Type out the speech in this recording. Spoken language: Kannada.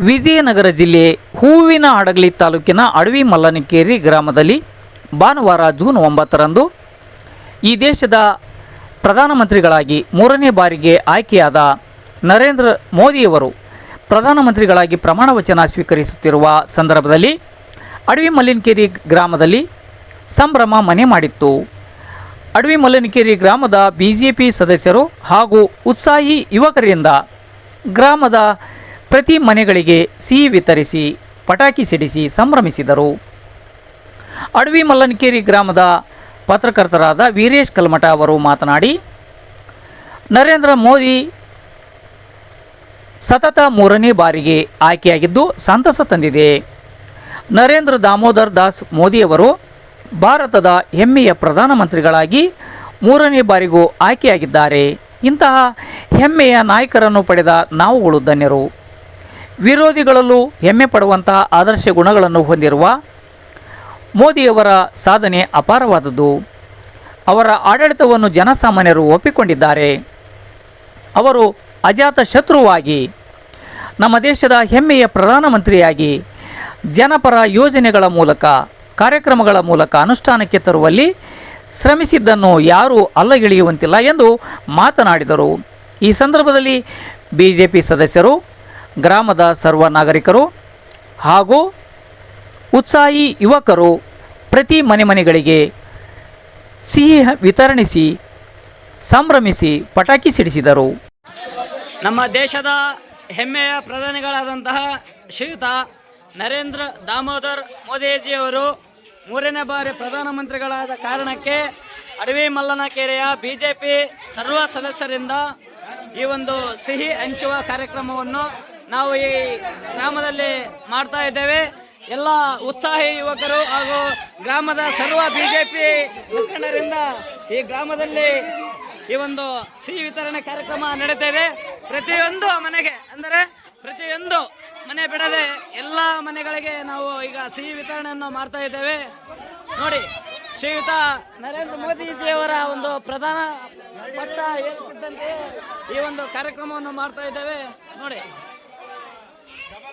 ವಿಜಯನಗರ ಜಿಲ್ಲೆ ಹೂವಿನ ಹಡಗಲಿ ತಾಲೂಕಿನ ಅಡವಿ ಮಲ್ಲನಕೇರಿ ಗ್ರಾಮದಲ್ಲಿ ಭಾನುವಾರ ಜೂನ್ ಒಂಬತ್ತರಂದು ಈ ದೇಶದ ಪ್ರಧಾನಮಂತ್ರಿಗಳಾಗಿ ಮೂರನೇ ಬಾರಿಗೆ ಆಯ್ಕೆಯಾದ ನರೇಂದ್ರ ಮೋದಿಯವರು ಪ್ರಧಾನಮಂತ್ರಿಗಳಾಗಿ ಪ್ರಮಾಣ ವಚನ ಸ್ವೀಕರಿಸುತ್ತಿರುವ ಸಂದರ್ಭದಲ್ಲಿ ಅಡವಿ ಮಲ್ಲಿನಕೇರಿ ಗ್ರಾಮದಲ್ಲಿ ಸಂಭ್ರಮ ಮನೆ ಮಾಡಿತ್ತು. ಅಡವಿ ಮಲ್ಲನಕೇರಿ ಗ್ರಾಮದ ಬಿ ಸದಸ್ಯರು ಹಾಗೂ ಉತ್ಸಾಹಿ ಯುವಕರಿಂದ ಗ್ರಾಮದ ಪ್ರತಿ ಮನೆಗಳಿಗೆ ಸಿಹಿ ವಿತರಿಸಿ, ಪಟಾಕಿ ಸಿಡಿಸಿ ಸಂಭ್ರಮಿಸಿದರು. ಅಡವಿ ಮಲ್ಲನಕೇರಿ ಗ್ರಾಮದ ಪತ್ರಕರ್ತರಾದ ವೀರೇಶ್ ಕಲ್ಮಠ ಅವರು ಮಾತನಾಡಿ, ನರೇಂದ್ರ ಮೋದಿ ಸತತ ಮೂರನೇ ಬಾರಿಗೆ ಆಯ್ಕೆಯಾಗಿದ್ದು ಸಂತಸ ತಂದಿದೆ. ನರೇಂದ್ರ ದಾಮೋದರ್ ದಾಸ್ ಮೋದಿಯವರು ಭಾರತದ ಹೆಮ್ಮೆಯ ಪ್ರಧಾನಮಂತ್ರಿಗಳಾಗಿ ಮೂರನೇ ಬಾರಿಗೂ ಆಯ್ಕೆಯಾಗಿದ್ದಾರೆ. ಇಂತಹ ಹೆಮ್ಮೆಯ ನಾಯಕರನ್ನು ಪಡೆದ ನಾವುಗಳು ಧನ್ಯರು. ವಿರೋಧಿಗಳಲ್ಲೂ ಹೆಮ್ಮೆ ಪಡುವಂತಹ ಆದರ್ಶ ಗುಣಗಳನ್ನು ಹೊಂದಿರುವ ಮೋದಿಯವರ ಸಾಧನೆ ಅಪಾರವಾದದ್ದು. ಅವರ ಆಡಳಿತವನ್ನು ಜನಸಾಮಾನ್ಯರು ಒಪ್ಪಿಕೊಂಡಿದ್ದಾರೆ. ಅವರು ಅಜಾತ ಶತ್ರುವಾಗಿ, ನಮ್ಮ ದೇಶದ ಹೆಮ್ಮೆಯ ಪ್ರಧಾನಮಂತ್ರಿಯಾಗಿ ಜನಪರ ಯೋಜನೆಗಳ ಮೂಲಕ, ಕಾರ್ಯಕ್ರಮಗಳ ಮೂಲಕ ಅನುಷ್ಠಾನಕ್ಕೆ ತರುವಲ್ಲಿ ಶ್ರಮಿಸಿದ್ದನ್ನು ಯಾರೂ ಅಲ್ಲಗಿಳಿಯುವಂತಿಲ್ಲ ಎಂದು ಮಾತನಾಡಿದರು. ಈ ಸಂದರ್ಭದಲ್ಲಿ ಬಿ ಸದಸ್ಯರು ಗ್ರಾಮದ ಸರ್ವ ನಾಗರಿಕರು ಹಾಗೂ ಉತ್ಸಾಹಿ ಯುವಕರು ಪ್ರತಿ ಮನೆ ಮನೆಗಳಿಗೆ ಸಿಹಿ ವಿತರಣಿಸಿ, ಸಂಭ್ರಮಿಸಿ ಪಟಾಕಿ ಸಿಡಿಸಿದರು. ನಮ್ಮ ದೇಶದ ಹೆಮ್ಮೆಯ ಪ್ರಧಾನಿಗಳಾದಂತಹ ಶ್ರೀಯುತ ನರೇಂದ್ರ ದಾಮೋದರ್ ಮೋದಿಜಿಯವರು ಮೂರನೇ ಬಾರಿ ಪ್ರಧಾನಮಂತ್ರಿಗಳಾದ ಕಾರಣಕ್ಕೆ ಅಡವಿ ಮಲ್ಲನಕೆರೆಯ ಬಿ ಜೆ ಪಿ ಸರ್ವ ಸದಸ್ಯರಿಂದ ಈ ಒಂದು ಸಿಹಿ ಹಂಚುವ ಕಾರ್ಯಕ್ರಮವನ್ನು ನಾವು ಈ ಗ್ರಾಮದಲ್ಲಿ ಮಾಡ್ತಾ ಇದ್ದೇವೆ. ಎಲ್ಲ ಉತ್ಸಾಹಿ ಯುವಕರು ಹಾಗೂ ಗ್ರಾಮದ ಸರ್ವ ಬಿ ಜೆ ಪಿ ಮುಖಂಡರಿಂದ ಈ ಗ್ರಾಮದಲ್ಲಿ ಈ ಒಂದು ಸಿಹಿ ವಿತರಣೆ ಕಾರ್ಯಕ್ರಮ ನಡೀತಾ ಇದೆ ಪ್ರತಿಯೊಂದು ಮನೆಗೆ ಅಂದರೆ ಪ್ರತಿಯೊಂದು ಮನೆ ಬಿಡದೆ ಎಲ್ಲ ಮನೆಗಳಿಗೆ ನಾವು ಈಗ ಸಿಹಿ ವಿತರಣೆಯನ್ನು ಮಾಡ್ತಾ ಇದ್ದೇವೆ. ನೋಡಿ, ಶ್ರೀಯುತ ನರೇಂದ್ರ ಮೋದಿಜಿಯವರ ಒಂದು ಪ್ರಧಾನ ಪಟ್ಟ ಏರ್ಪಟ್ಟಂತೆ ಈ ಒಂದು ಕಾರ್ಯಕ್ರಮವನ್ನು ಮಾಡ್ತಾ ಇದ್ದೇವೆ. ನೋಡಿ.